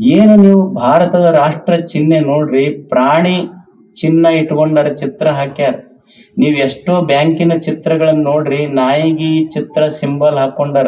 ಏನು ನೀವು ಭಾರತದ ರಾಷ್ಟ್ರ ಚಿಹ್ನೆ ನೋಡ್ರಿ, ಪ್ರಾಣಿ ಚಿನ್ನ ಇಟ್ಕೊಂಡರ ಚಿತ್ರ ಹಾಕ್ಯಾರ. ನೀವ್ ಎಷ್ಟೋ ಬ್ಯಾಂಕಿನ ಚಿತ್ರಗಳನ್ನ ನೋಡ್ರಿ, ನಾಯಿಗಿ ಚಿತ್ರ ಸಿಂಬಲ್ ಹಾಕೊಂಡಾರ,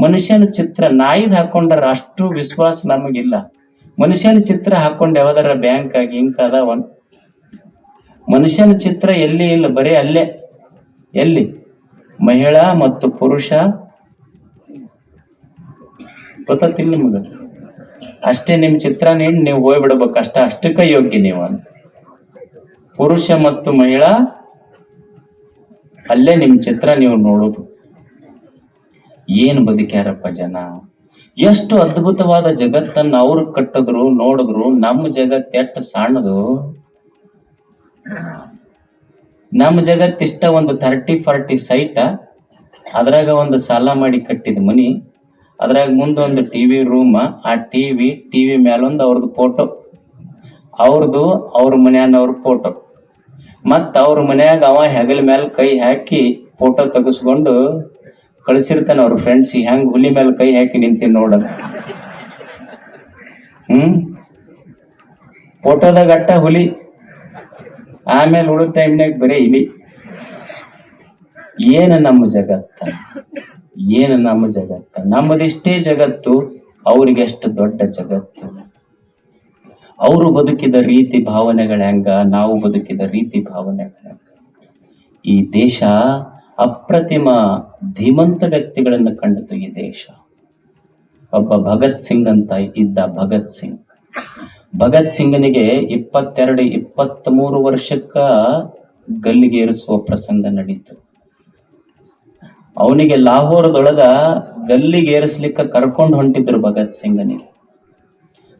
ಮನುಷ್ಯನ ಚಿತ್ರ ನಾಯಿದ್ ಹಾಕೊಂಡಾರ ಅಷ್ಟು ವಿಶ್ವಾಸ ನಮಗಿಲ್ಲ. ಮನುಷ್ಯನ ಚಿತ್ರ ಹಾಕೊಂಡ್ ಯಾವ್ದಾರ ಬ್ಯಾಂಕ್ ಆಗಿ ಇಂಕ್ ಅದಾವ ಮನುಷ್ಯನ ಚಿತ್ರ ಎಲ್ಲಿ ಇಲ್ಲ, ಬರೀ ಅಲ್ಲೇ. ಎಲ್ಲಿ? ಮಹಿಳಾ ಮತ್ತು ಪುರುಷ. ಗೊತ್ತಿಲ್ಲ ನಿಮ್ಗೆ? ಅಷ್ಟೇ ನಿಮ್ಮ ಚಿತ್ರ ನೀಡಿ ನೀವು ಹೋಗ್ಬಿಡ್ಬೇಕು. ಅಷ್ಟ ಅಷ್ಟಕ್ಕ ಯೋಗ್ಯ ನೀವು ಪುರುಷ ಮತ್ತು ಮಹಿಳಾ, ಅಲ್ಲೇ ನಿಮ್ಮ ಚಿತ್ರ ನೀವು ನೋಡೋದು. ಏನ್ ಬದುಕ್ಯಾರಪ್ಪ ಜನ? ಎಷ್ಟು ಅದ್ಭುತವಾದ ಜಗತ್ತನ್ನ ಅವ್ರು ಕಟ್ಟಿದ್ರು, ನೋಡಿದ್ರು ನಮ್ಮ ಜಗತ್ ಎಟ್ಟ ಸಣ್ಣದು? ನಮ್ಮ ಜಗತ್ತಿಷ್ಟ ಒಂದು ಥರ್ಟಿ ಫಾರ್ಟಿ ಸೈಟ ಅದ್ರಾಗ ಒಂದು ಸಾಲ ಮಾಡಿ ಕಟ್ಟಿದ ಮನಿ. ಅದ್ರಾಗ ಮುಂದೊಂದು ಟಿವಿ ರೂಮ್ ಆ ಟಿವಿ ಟಿವಿ ಮೇಲೊಂದು ಅವ್ರದ್ದು ಫೋಟೋ ಅವ್ರದ್ದು ಅವ್ರ ಮನ್ಯಾನವ್ರ ಫೋಟೋ ಮತ್ತ ಅವ್ರ ಮನ್ಯಾಗ ಅವ ಹೆಗಲ ಮೇಲೆ ಕೈ ಹಾಕಿ ಫೋಟೋ ತೆಗೆಸ್ಕೊಂಡು ಕಳಿಸಿರ್ತಾನೆ ಅವ್ರ ಫ್ರೆಂಡ್ಸ್ ಹೆಂಗ್ ಹುಲಿ ಮೇಲೆ ಕೈ ಹಾಕಿ ನಿಂತೀನಿ ನೋಡಲ್ಲ ಹ್ಮ್? ಫೋಟೋದಾಗ ಅಟ್ಟ ಹುಲಿ. ಆಮೇಲೆ ಉಳಿದ ಟೈಮ್ನಾಗ ಬರೀ ಇಲಿ. ಏನು ನಮ್ಮ ಜಗತ್ತ? ಏನು ನಮ್ಮ ಜಗತ್ತ? ನಮ್ಮದಿಷ್ಟೇ ಜಗತ್ತು, ಅವ್ರಿಗೆ ಎಷ್ಟು ದೊಡ್ಡ ಜಗತ್ತು. ಅವರು ಬದುಕಿದ ರೀತಿ ಭಾವನೆಗಳ ಹೆಂಗ? ನಾವು ಬದುಕಿದ ರೀತಿ ಭಾವನೆಗಳ ಈ ದೇಶ ಅಪ್ರತಿಮ ಧೀಮಂತ ವ್ಯಕ್ತಿಗಳನ್ನು ಕಂಡಿತು ಈ ದೇಶ. ಒಬ್ಬ ಭಗತ್ ಸಿಂಗ್ ಅಂತ ಇದ್ದ ಭಗತ್ ಸಿಂಗ್. ಭಗತ್ ಸಿಂಗನಿಗೆ ಇಪ್ಪತ್ತೆರಡು ಇಪ್ಪತ್ತ್ ಮೂರು ವರ್ಷಕ್ಕ ಗಲ್ಲಿಗೇರಿಸುವ ಪ್ರಸಂಗ ನಡೀತು. ಅವನಿಗೆ ಲಾಹೋರದೊಳಗ ಗಲ್ಲಿಗೇರಿಸ್ಲಿಕ್ಕ ಕರ್ಕೊಂಡು ಹೊಂಟಿದ್ರು ಭಗತ್ ಸಿಂಗನಿಗೆ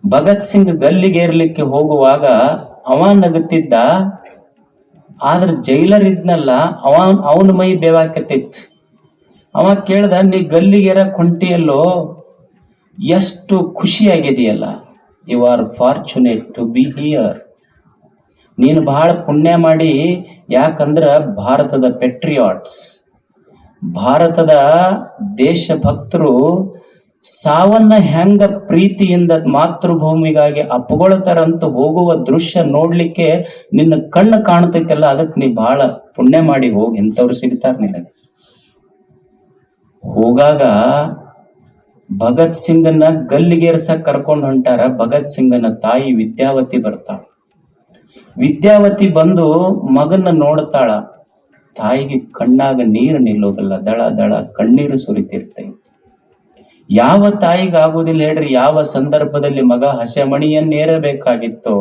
ಭಗತ್ ಸಿಂಗ್ ಗಲ್ಲಿಗೇರ್ಲಿಕ್ಕೆ ಹೋಗುವಾಗ ಅವ ನಗುತ್ತಿದ್ದ, ಆದ್ರ ಜೈಲರ್ ಇದ್ನಲ್ಲ ಅವ ಅವನ ಮೈ ಬೇವಾಕತ್ತಿತ್ತು. ಅವ ಕೇಳ್ದ, ನೀ ಗಲ್ಲಿಗೇರಕ್ ಹೊಂಟಿಯಲ್ಲೋ, ಎಷ್ಟು ಖುಷಿಯಾಗಿದೆಯಲ್ಲ you are fortunate to be here ನೀನು ಬಹಳ ಪುಣ್ಯ ಮಾಡಿ, ಯಾಕಂದ್ರ ಭಾರತದ ಪೆಟ್ರಿಯಾಟ್ಸ್ ಭಾರತದ ದೇಶಭಕ್ತರು ಸಾವನ್ನ ಹೆಂಗ ಪ್ರೀತಿಯಿಂದ ಮಾತೃಭೂಮಿಗಾಗಿ ಅಪ್ಪಗೊಳ್ತಾರಂತ ಹೋಗುವ ದೃಶ್ಯ ನೋಡ್ಲಿಕ್ಕೆ ನಿನ್ನ ಕಣ್ಣು ಕಾಣ್ತೈತಲ್ಲ, ಅದಕ್ಕೆ ನೀ ಬಹಳ ಪುಣ್ಯ ಮಾಡಿ ಹೋಗಿ ಎಂತವ್ರು ಸಿಗ್ತಾರ ನಿನಗೆ. ಹೋಗಾಗ ಭಗತ್ ಸಿಂಗನ್ನ ಗಲ್ಲಿಗೇರ್ಸ ಕರ್ಕೊಂಡು ಹೊಂಟಾರ, ಭಗತ್ ಸಿಂಗನ ತಾಯಿ ವಿದ್ಯಾವತಿ ಬರ್ತಾಳ. ವಿದ್ಯಾವತಿ ಬಂದು ಮಗನ ನೋಡ್ತಾಳ. ತಾಯಿಗೆ ಕಣ್ಣಾಗ ನೀರು ನಿಲ್ಲೋದಲ್ಲ, ದಳ ದಳ, ಕಣ್ಣೀರು ಸುರಿತಿರ್ತೈತಿ ಯಾವ ತಾಯಿಗೆ ಆಗುದಿಲ್ಲ ಹೇಳ್ರಿ, ಯಾವ ಸಂದರ್ಭದಲ್ಲಿ ಮಗ ಹಸೆಮಣಿಯನ್ನೇರಬೇಕಾಗಿತ್ತೋ,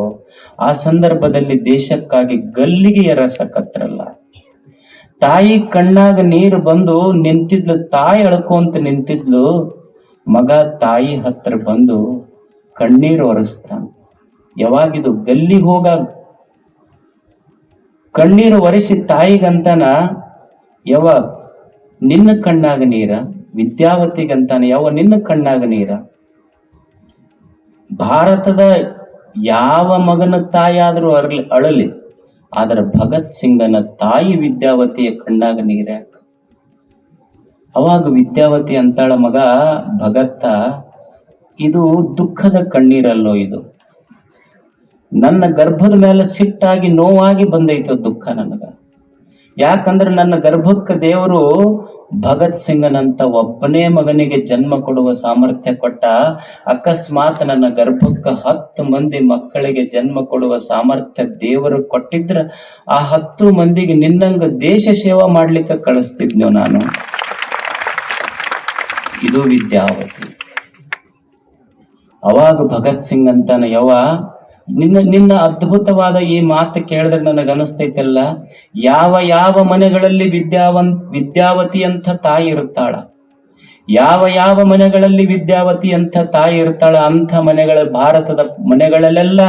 ಆ ಸಂದರ್ಭದಲ್ಲಿ ದೇಶಕ್ಕಾಗಿ ಗಲ್ಲಿಗೆ ಎರಸಕತ್ರಲ್ಲ ತಾಯಿ ಕಣ್ಣಾಗ ನೀರು ಬಂದು ನಿಂತಿದ್ಲು, ತಾಯಿ ಅಳ್ಕೊಂತ ನಿಂತಿದ್ಲು, ಮಗ ತಾಯಿ ಹತ್ರ ಬಂದು ಕಣ್ಣೀರು ಒರೆಸ್ತಾನ. ಯಾವಾಗಿದು ಗಲ್ಲಿಗೆ ಹೋಗಾಗ ಕಣ್ಣೀರು ಒರೆಸಿ ತಾಯಿಗಂತಾನ ಯಾವ ನಿನ್ನ ಕಣ್ಣಾಗ ನೀರ, ವಿದ್ಯಾವತಿಗಂತಾನೆ ಯಾವ ನಿನ್ನ ಕಣ್ಣಾಗ ನೀರ. ಭಾರತದ ಯಾವ ಮಗನ ತಾಯಿ ಆದರೂ ಅರ್ಲಿ, ಅಳಲಿ, ಆದ್ರೆ ಭಗತ್ ಸಿಂಗನ ತಾಯಿ ವಿದ್ಯಾವತಿಯ ಕಣ್ಣಾಗ ನೀರ ಅವಾಗ ವಿದ್ಯಾವತಿ ಅಂತಾಳ ಮಗ ಭಗತ್ತ, ಇದು ದುಃಖದ ಕಣ್ಣೀರಲ್ಲೋ ಇದು. ನನ್ನ ಗರ್ಭದ ಮೇಲೆ ಸಿಟ್ಟಾಗಿ ನೋವಾಗಿ ಬಂದೈತು ದುಃಖ ನನಗ. ಯಾಕಂದ್ರೆ ನನ್ನ ಗರ್ಭಕ್ಕೆ ದೇವರು ಭಗತ್ ಸಿಂಗನಂತ ಒಬ್ಬನೇ ಮಗನಿಗೆ ಜನ್ಮ ಕೊಡುವ ಸಾಮರ್ಥ್ಯ ಕೊಟ್ಟ ಅಕಸ್ಮಾತ್ ನನ್ನ ಗರ್ಭಕ್ಕೆ ಹತ್ತು ಮಂದಿ ಮಕ್ಕಳಿಗೆ ಜನ್ಮ ಕೊಡುವ ಸಾಮರ್ಥ್ಯ ದೇವರು ಕೊಟ್ಟಿದ್ರ ಆ ಹತ್ತು ಮಂದಿಗೆ ನಿನ್ನಂಗ ದೇಶ ಸೇವಾ ಮಾಡ್ಲಿಕ್ಕೆ ಕಳಿಸ್ತಿದ್ನೋ ನಾನು. ಇದು ವಿದ್ಯಾವತಿ. ಅವಾಗ ಭಗತ್ ಸಿಂಗ್ ಅಂತಾನ ಯವ ನಿನ್ನ ನಿನ್ನ ಅದ್ಭುತವಾದ ಈ ಮಾತು ಕೇಳಿದ್ರೆ ನನಗೆ ಅನಿಸ್ತೈತಲ್ಲ ಯಾವ ಯಾವ ಮನೆಗಳಲ್ಲಿ ವಿದ್ಯಾವಂತ ವಿದ್ಯಾವತಿ ಅಂತ ತಾಯಿ ಇರುತ್ತಾಳ ಯಾವ ಯಾವ ಮನೆಗಳಲ್ಲಿ ವಿದ್ಯಾವತಿ ಅಂತ ತಾಯಿ ಇರ್ತಾಳ? ಅಂಥ ಮನೆಗಳ, ಭಾರತದ ಮನೆಗಳಲ್ಲೆಲ್ಲ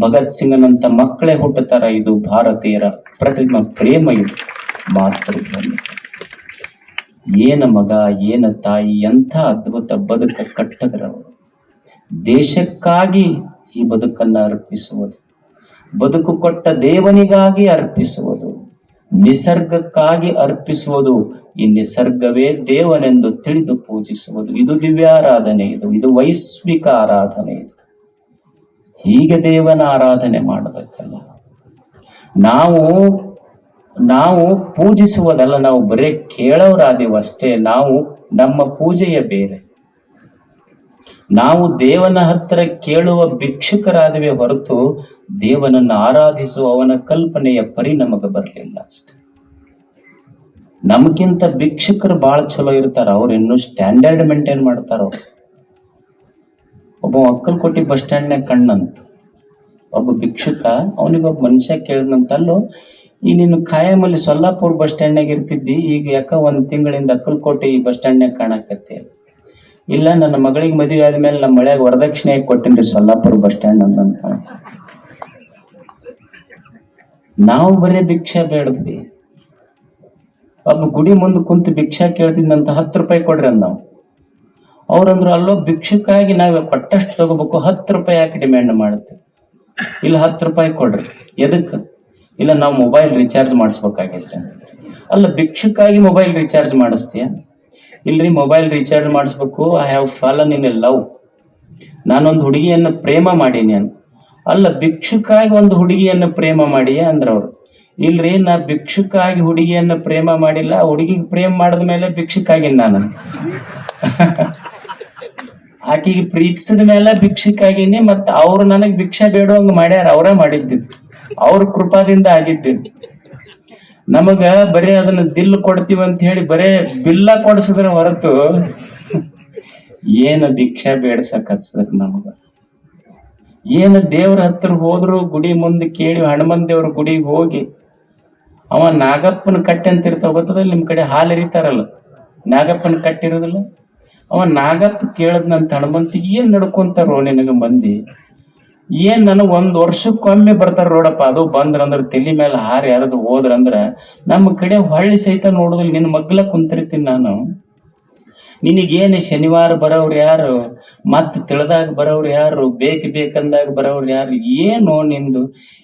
ಭಗತ್ ಸಿಂಗನಂತ ಮಕ್ಕಳೇ ಹುಟ್ಟುತ್ತಾರ. ಇದು ಭಾರತೀಯರ ಪ್ರತಿಮ ಪ್ರೇಮ ಇದು. ಮಾತೃ ಏನ ಮಗ, ಏನ ತಾಯಿ, ಎಂಥ ಅದ್ಭುತ ಬದುಕ ಕಟ್ಟದ್ರವರು. ದೇಶಕ್ಕಾಗಿ ಈ ಬದುಕನ್ನು ಅರ್ಪಿಸುವುದು. ಬದುಕು ಕೊಟ್ಟ ದೇವನಿಗಾಗಿ ಅರ್ಪಿಸುವುದು. ನಿಸರ್ಗಕ್ಕಾಗಿ ಅರ್ಪಿಸುವುದು. ಈ ನಿಸರ್ಗವೇ ದೇವನೆಂದು ತಿಳಿದು ಪೂಜಿಸುವುದು. ಇದು ದಿವ್ಯಾರಾಧನೆ ಇದು. ಇದು ವೈಶ್ವಿಕ ಆರಾಧನೆ ಇದು. ಹೀಗೆ ದೇವನ ಆರಾಧನೆ ಮಾಡಬೇಕಲ್ಲ. ನಾವು ನಾವು ಪೂಜಿಸುವುದಲ್ಲ. ನಾವು ಬರೇ ಕೇಳೋರಾದೀವಿ ಅಷ್ಟೇ ನಾವು ನಮ್ಮ ಪೂಜೆಯ ಬೇರೆ. ನಾವು ದೇವನ ಹತ್ತಿರ ಕೇಳುವ ಭಿಕ್ಷುಕರಾದವೆ ಹೊರತು ದೇವನನ್ನು ಆರಾಧಿಸುವ ಅವನ ಕಲ್ಪನೆಯ ಪರಿ ನಮಗೆ ಬರಲಿಲ್ಲ ಅಷ್ಟೆ. ನಮಗಿಂತ ಭಿಕ್ಷುಕರು ಬಹಳ ಚಲೋ ಇರ್ತಾರ, ಅವ್ರು ಇನ್ನೂ ಸ್ಟ್ಯಾಂಡರ್ಡ್ ಮೇಂಟೈನ್ ಮಾಡ್ತಾರ ಅವ್ರು. ಒಬ್ಬ ಅಕ್ಕಲ್ಕೋಟಿ ಬಸ್ ಸ್ಟ್ಯಾಂಡ್ನಾಗ ಕಣ್ಣಂತ, ಒಬ್ಬ ಭಿಕ್ಷುಕ ಅವನಿಗೊಬ್ಬ ಮನುಷ್ಯ ಕೇಳಿದಂತಲ್ಲೋ, ಈ ನೀನು ಖಾಯಮಲ್ಲಿ ಸೊಲ್ಲಾಪುರ್ ಬಸ್ ಸ್ಟ್ಯಾಂಡ್ನಾಗ ಇರ್ತಿದ್ದಿ, ಈಗ ಯಾಕ ಒಂದ್ ತಿಂಗಳಿಂದ ಅಕ್ಕಲ್ಕೋಟೆ ಈ ಬಸ್ ಸ್ಟ್ಯಾಂಡ್ನಾಗ ಕಾಣಕತ್ತೆ? ಇಲ್ಲ, ನನ್ನ ಮಗಳಿಗೆ ಮದುವೆ ಆದ್ಮೇಲೆ ನಮ್ಮ ಮಳೆಯಾಗ ವರದಕ್ಷಿಣೆ ಕೊಟ್ಟಿನ್ರಿ ಸೊಲ್ಲಾಪುರ ಬಸ್ ಸ್ಟ್ಯಾಂಡ್ ಅಂತ ನಾವು ಬರೀ ಭಿಕ್ಷೆ ಬೇಡದ್ವಿ. ಒಬ್ಬ ಗುಡಿ ಮುಂದೆ ಕುಂತು ಭಿಕ್ಷಾ ಕೇಳ್ತಿದ್ದಂತ ಹತ್ತು ರೂಪಾಯಿ ಕೊಡ್ರಿ ಅಂದ್ ನಾವು ಅವ್ರಂದ್ರು ಅಲ್ಲೋ ಭಿಕ್ಷುಕಾಗಿ ನಾವು ಕೊಟ್ಟಷ್ಟು ತಗೋಬೇಕು, ಹತ್ತು ರೂಪಾಯಿ ಯಾಕೆ ಡಿಮ್ಯಾಂಡ್ ಮಾಡುತ್ತೆ ಇಲ್ಲ, ಹತ್ತು ರೂಪಾಯಿ ಕೊಡ್ರಿ. ಎದಕ್ಕೆ ಇಲ್ಲ, ನಾವು ಮೊಬೈಲ್ ರೀಚಾರ್ಜ್ ಮಾಡಿಸ್ಬೇಕಾಗಿದ್ರೆ ಅಲ್ಲ ಭಿಕ್ಷುಕಾಗಿ ಮೊಬೈಲ್ ರೀಚಾರ್ಜ್ ಮಾಡಿಸ್ತೀಯ? ಇಲ್ರಿ ಮೊಬೈಲ್ ರೀಚಾರ್ಜ್ ಮಾಡಿಸ್ಬೇಕು. I have fallen in a love ನಾನೊಂದು ಹುಡುಗಿಯನ್ನ ಪ್ರೇಮ ಮಾಡೀನಿ ಅಂತ ಅಲ್ಲ, ಭಿಕ್ಷುಕಾಗಿ ಒಂದು ಹುಡುಗಿಯನ್ನ ಪ್ರೇಮ ಮಾಡಿ ಅಂದ್ರವ್ರು ಇಲ್ರಿ, ನಾ ಭಿಕ್ಷುಕಾಗಿ ಹುಡುಗಿಯನ್ನ ಪ್ರೇಮ ಮಾಡಿಲ್ಲ ಹುಡುಗಿಗೆ ಪ್ರೇಮ ಮಾಡಿದ ಮೇಲೆ ಭಿಕ್ಷುಕಾಗಿ ನಾನು. ಆಕಿಗೆ ಪ್ರೀತಿಸಿದ ಮೇಲೆ ಭಿಕ್ಷುಕಾಗಿನಿ, ಮತ್ತೆ ಅವ್ರು ನನಗ್ ಭಿಕ್ಷೆ ಬೇಡುವಂಗ ಮಾಡ್ಯಾರ, ಅವರೇ ಮಾಡಿದ್ದಿದ್ದು ಅವ್ರ ಕೃಪಾದಿಂದ ಆಗಿದ್ದಿದ್ದು ನಮಗ ಬರೀ ಅದನ್ನ ದಿಲ್ ಕೊಡ್ತೀವಿ ಅಂತ ಹೇಳಿ ಬರೇ ಬಿಲ್ಲ ಕೊಡಿಸಿದ್ರೆ ಹೊರತು ಏನು ಭಿಕ್ಷೆ ಬೇಡ್ಸಕ್ ನಮಗ? ಏನು ದೇವ್ರ ಹತ್ರ ಹೋದ್ರು ಗುಡಿ ಮುಂದೆ ಕೇಳಿ ಹನುಮನ್ ದೇವ್ರ ಗುಡಿಗೆ ಹೋಗಿ ಅವ ನಾಗಪ್ಪನ ಕಟ್ಟೆ ಅಂತ ಇರ್ತಾವ ಗೊತ್ತದ? ನಿಮ್ ಕಡೆ ಹಾಲು ಎರಿತಾರಲ್ಲ, ನಾಗಪ್ಪನ ಕಟ್ಟಿರೋದಿಲ್ಲ? ಅವ ನಾಗಪ್ಪ ಕೇಳದ್ನಂತ ಹನುಮಂತಿಗೆ ಏನ್ ನಡ್ಕೊಂತಾರೋ ನಿನಗ ಮಂದಿ? ಏನ್ ನನಗ್ ಒಂದ್ ವರ್ಷಕ್ಕೊಮ್ಮೆ ಬರ್ತಾರ ನೋಡಪ್ಪ, ಅದು ಬಂದ್ರಂದ್ರ ತಲಿ ಮೇಲೆ ಹಾರಿ ಯಾರದು ಹೋದ್ರಂದ್ರ ನಮ್ಮ ಕಡೆ ಹೊಳ್ಳಿ ಸಹಿತ ನೋಡುದಿಲ್ಲ, ನಿನ್ನ ಮಗ್ಲ ಕುಂತಿರ್ತೀನಿ ನಾನು. ನಿನಗೇನು ಶನಿವಾರ ಬರೋರು ಯಾರು, ಮತ್ತೆ ತಿಳಿದಾಗ ಬರೋರು ಯಾರು, ಬೇಕು ಬೇಕಂದಾಗ ಬರೋರು ಯಾರು, ಏನು ನಿಂದು,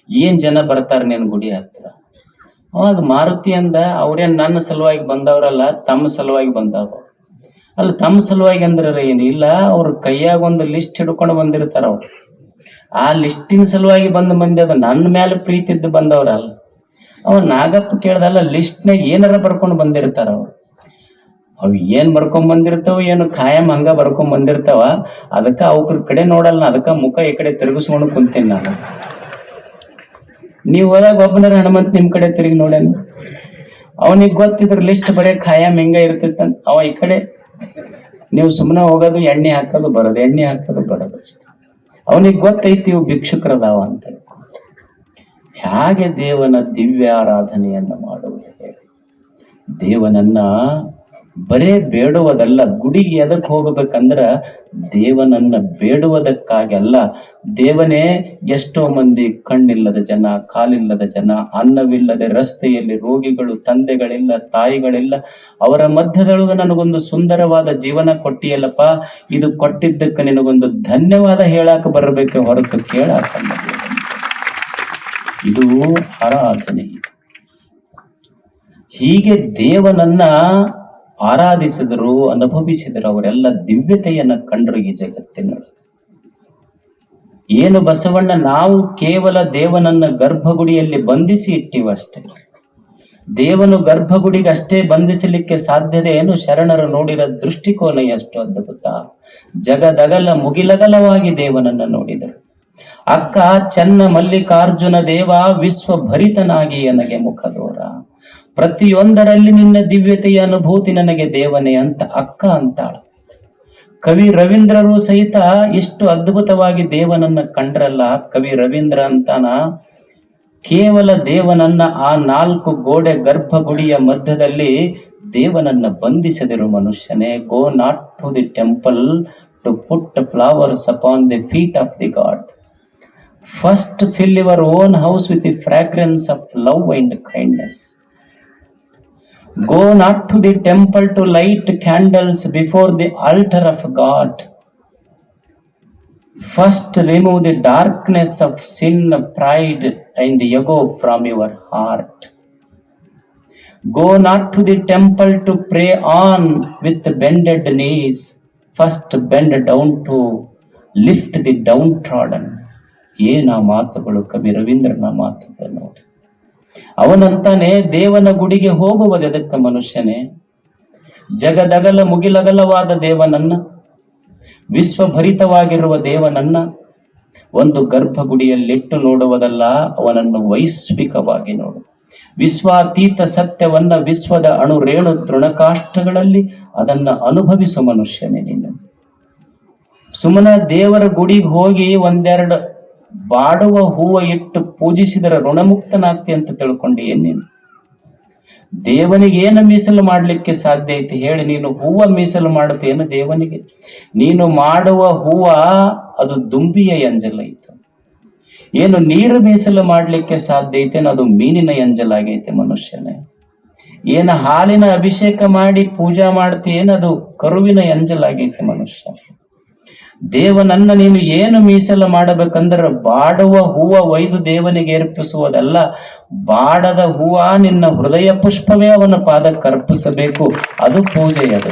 ಏನ್ ಜನ ಬರ್ತಾರ ನಿನ್ ಗುಡಿ ಹತ್ರ. ಅವಾಗ ಮಾರುತಿ ಅಂದ ಅವ್ರೇನ್ ನನ್ನ ಸಲುವಾಗಿ ಬಂದವ್ರಲ್ಲ, ತಮ್ಮ ಸಲುವಾಗಿ ಬಂದವ್ರು. ಅಲ್ಲ, ತಮ್ಮ ಸಲುವಾಗಿ ಅಂದ್ರ ಏನು ಇಲ್ಲ ಅವ್ರ ಕೈಯಾಗ ಒಂದು ಲಿಸ್ಟ್ ಹಿಡ್ಕೊಂಡು ಬಂದಿರ್ತಾರ ಅವ್ರು. ಆ ಲಿಸ್ಟಿನ ಸಲುವಾಗಿ ಬಂದ ಮಂದಿ ಅದು, ನನ್ನ ಮೇಲೆ ಪ್ರೀತಿ ಇದ್ದು ಬಂದವ್ರಲ್ಲ ಅವ ನಾಗಪ್ಪ ಕೇಳ್ದಲ್ಲ ಲಿಸ್ಟ್ನಾಗ ಏನಾರ ಬರ್ಕೊಂಡು ಬಂದಿರ್ತಾರ ಅವ್ರು. ಅವ್ ಏನ್ ಬರ್ಕೊಂಡ್ ಬಂದಿರ್ತಾವ, ಏನು ಖಾಯಂ ಹಂಗ ಬರ್ಕೊಂಡ್ ಬಂದಿರ್ತಾವ, ಅದಕ್ಕ ಅವ್ರ ಕಡೆ ನೋಡಲ್ಲ, ಅದಕ್ಕ ಮುಖ ಈ ಕಡೆ ತಿರುಗಿಸ್ಕೊಂಡು ಕುಂತೀನಿ ನಾನು. ನೀವು ಹೋದಾಗ ಒಬ್ಬನರ ಹನುಮಂತ ನಿಮ್ ಕಡೆ ತಿರುಗಿ ನೋಡೇನು? ಅವನಿಗೆ ಗೊತ್ತಿದ್ರ ಲಿಸ್ಟ್ ಬರೇ ಖಾಯಂ ಹೆಂಗ ಇರ್ತಿತ್ತಂತ ಅವ ಈ ಕಡೆ. ನೀವು ಸುಮ್ಮನೆ ಹೋಗೋದು, ಎಣ್ಣೆ ಹಾಕೋದು ಬರೋದು, ಎಣ್ಣೆ ಹಾಕೋದು ಬರೋದು. ಅವನಿಗೆ ಗೊತ್ತೈತಿ ಇವು ಭಿಕ್ಷುಕರದಾವ ಅಂತ ಹೇಗೆ ದೇವನ ದಿವ್ಯ ಆರಾಧನೆಯನ್ನು ಮಾಡುವುದು ಹೇಳಿ. ದೇವನನ್ನ ಬರೇ ಬೇಡುವುದಲ್ಲ ಗುಡಿಗೆ ಎದಕ್ ಹೋಗಬೇಕಂದ್ರ ದೇವನನ್ನ ಬೇಡುವುದಕ್ಕಾಗಿ ಅಲ್ಲ ದೇವನೇ ಎಷ್ಟೋ ಮಂದಿ ಕಣ್ಣಿಲ್ಲದ ಜನ, ಕಾಲಿಲ್ಲದ ಜನ, ಅನ್ನವಿಲ್ಲದೆ ರಸ್ತೆಯಲ್ಲಿ ರೋಗಿಗಳು, ತಂದೆಗಳಿಲ್ಲ, ತಾಯಿಗಳಿಲ್ಲ, ಅವರ ಮಧ್ಯದೊಳಗೆ ನನಗೊಂದು ಸುಂದರವಾದ ಜೀವನ ಕೊಟ್ಟಿಯಲ್ಲಪ್ಪ, ಇದು ಕೊಟ್ಟಿದ್ದಕ್ಕೆ ನಿನಗೊಂದು ಧನ್ಯವಾದ ಹೇಳಾಕ ಬರಬೇಕು ಹೊರತು ಕೇಳಾಕ ಇದು ಆರಾಧನೆ. ಹೀಗೆ ದೇವನನ್ನ ಆರಾಧಿಸಿದರು, ಅನುಭವಿಸಿದರು, ಅವರೆಲ್ಲ ದಿವ್ಯತೆಯನ್ನ ಕಂಡರು ಈ ಜಗತ್ತಿನೊಳಗೆ ಏನು ಬಸವಣ್ಣ, ನಾವು ಕೇವಲ ದೇವನನ್ನ ಗರ್ಭಗುಡಿಯಲ್ಲಿ ಬಂಧಿಸಿ ಇಟ್ಟಿವಷ್ಟೇ ದೇವನು ಗರ್ಭಗುಡಿಗೆ ಅಷ್ಟೇ ಬಂಧಿಸಲಿಕ್ಕೆ ಸಾಧ್ಯತೆ ಏನು? ಶರಣರು ನೋಡಿದ ದೃಷ್ಟಿಕೋನ ಎಷ್ಟು ಅದ್ಭುತ. ಜಗದಗಲ ಮುಗಿಲಗಲವಾಗಿ ದೇವನನ್ನ ನೋಡಿದರು. ಅಕ್ಕ, ಚನ್ನ ಮಲ್ಲಿಕಾರ್ಜುನ ದೇವ ವಿಶ್ವ ಭರಿತನಾಗಿ ನನಗೆ ಮುಖದೋರ. ಪ್ರತಿಯೊಂದರಲ್ಲಿ ನಿನ್ನ ದಿವ್ಯತೆಯ ಅನುಭೂತಿ ನನಗೆ ದೇವನೇ ಅಂತ ಅಕ್ಕ ಅಂತಾಳ. ಕವಿ ರವೀಂದ್ರರು ಸಹಿತ ಎಷ್ಟು ಅದ್ಭುತವಾಗಿ ದೇವನನ್ನ ಕಂಡ್ರಲ್ಲ ಕವಿ ರವೀಂದ್ರ ಅಂತಾನ. ಕೇವಲ ದೇವನನ್ನ ಆ ನಾಲ್ಕು ಗೋಡೆ ಗರ್ಭಗುಡಿಯ ಮಧ್ಯದಲ್ಲಿ ದೇವನನ್ನ ಬಂಧಿಸದಿರು ಮನುಷ್ಯನೇ. Go not to the temple to put flowers upon the feet of the god first fill your own house with the fragrance of love and kindness Go not to the temple to light candles before the altar of God. First, remove the darkness of sin, pride, and ego from your heart. Go not to the temple to pray on with bended knees. First, bend down to lift the downtrodden. ಏನ ಮಾತುಗಳು ಕವಿ ರವೀಂದ್ರನ ಮಾತುಗಳು ನೋಡಿ ಅವನಂತಾನೆ ದೇವನ ಗುಡಿಗೆ ಹೋಗುವುದೆದಕ್ಕ ಮನುಷ್ಯನೇ? ಜಗದಗಲ ಮುಗಿಲಗಲವಾದ ದೇವನನ್ನ, ವಿಶ್ವಭರಿತವಾಗಿರುವ ದೇವನನ್ನ, ಒಂದು ಗರ್ಭಗುಡಿಯಲ್ಲಿಟ್ಟು ನೋಡುವುದಲ್ಲ, ಅವನನ್ನು ವೈಶ್ವಿಕವಾಗಿ ನೋಡು. ವಿಶ್ವಾತೀತ ಸತ್ಯವನ್ನ ವಿಶ್ವದ ಅಣು ರೇಣು ತೃಣಕಾಷ್ಟಗಳಲ್ಲಿ ಅದನ್ನ ಅನುಭವಿಸು ಮನುಷ್ಯನೇ ನೀನು. ಸುಮ್ಮನ ದೇವರ ಗುಡಿಗೆ ಹೋಗಿ ಒಂದೆರಡು ಬಾಡುವ ಹೂವ ಇಟ್ಟು ಪೂಜಿಸಿದರೆ ಋಣಮುಕ್ತನಾಗ್ತಿ ಅಂತ ತಿಳ್ಕೊಂಡು ಏನೇನು ನೀನು? ದೇವನಿಗೆ ಏನು ಮೀಸಲು ಮಾಡಲಿಕ್ಕೆ ಸಾಧ್ಯ ಐತಿ ಹೇಳಿ, ನೀನು ಹೂವ ಮೀಸಲು ಮಾಡುತ್ತೇನು ದೇವನಿಗೆ? ನೀನು ಮಾಡುವ ಹೂವ ಅದು ದುಂಬಿಯ ಎಂಜಲೈತು ಏನು ನೀರು ಮೀಸಲು ಮಾಡಲಿಕ್ಕೆ ಸಾಧ್ಯ ಐತೇನು? ಅದು ಮೀನಿನ ಎಂಜಲಾಗೈತೆ ಮನುಷ್ಯನೇ. ಏನು ಹಾಲಿನ ಅಭಿಷೇಕ ಮಾಡಿ ಪೂಜಾ ಮಾಡ್ತೀಯೇನು? ಅದು ಕರುವಿನ ಎಂಜಲಾಗೈತೆ ಮನುಷ್ಯ. ದೇವನನ್ನ ನೀನು ಏನು ಮೀಸಲು ಮಾಡಬೇಕಂದ್ರೆ ಬಾಡುವ ಹೂವ ಒಯ್ದು ದೇವನಿಗೆ ಅರ್ಪಿಸುವುದಲ್ಲ, ಬಾಡದ ಹೂವ ನಿನ್ನ ಹೃದಯ ಪುಷ್ಪವೇ ಅವನ ಪಾದಕ್ಕೆ ಅರ್ಪಿಸಬೇಕು. ಅದು ಪೂಜೆ ಅದು